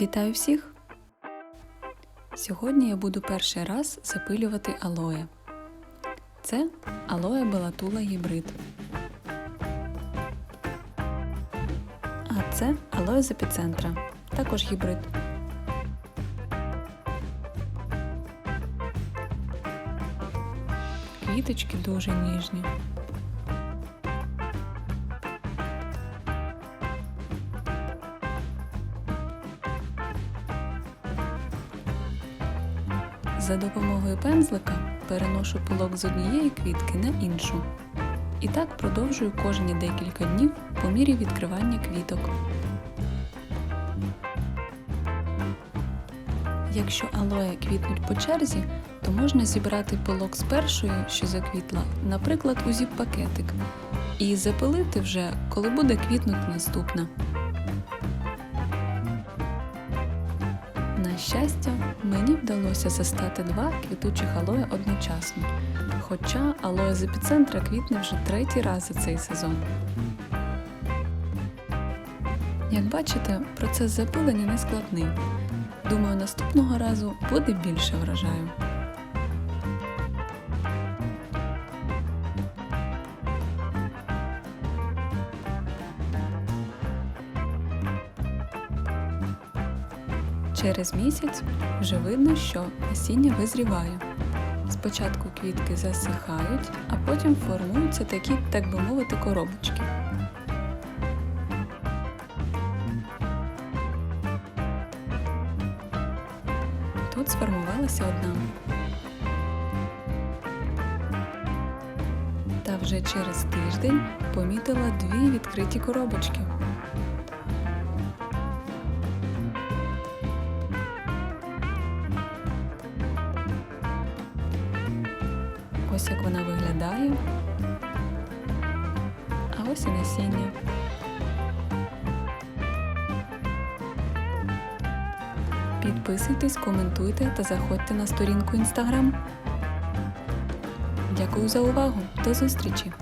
Вітаю всіх! Сьогодні я буду перший раз запилювати алоє. Це алоє балатула гібрид. А це алоє з епіцентра, також гібрид. Квіточки дуже ніжні. За допомогою пензлика переношу пилок з однієї квітки на іншу. І так продовжую кожні декілька днів по мірі відкривання квіток. Якщо алоє квітнуть по черзі, то можна зібрати пилок з першої, що заквітла, наприклад, у зіп-пакетик, і запилити вже, коли буде квітнути наступна. На щастя, мені вдалося застати два квітучих алоє одночасно, хоча алоє з епіцентра квітне вже третій раз за цей сезон. Як бачите, процес запилення не складний. Думаю, наступного разу буде більше врожаю. Через місяць вже видно, що насіння визріває. Спочатку квітки засихають, а потім формуються такі, так би мовити, коробочки. Тут сформувалася одна. Та вже через тиждень помітила дві відкриті коробочки. Ось як вона виглядає. А ось і насіння. Підписуйтесь, коментуйте та заходьте на сторінку Instagram. Дякую за увагу. До зустрічі!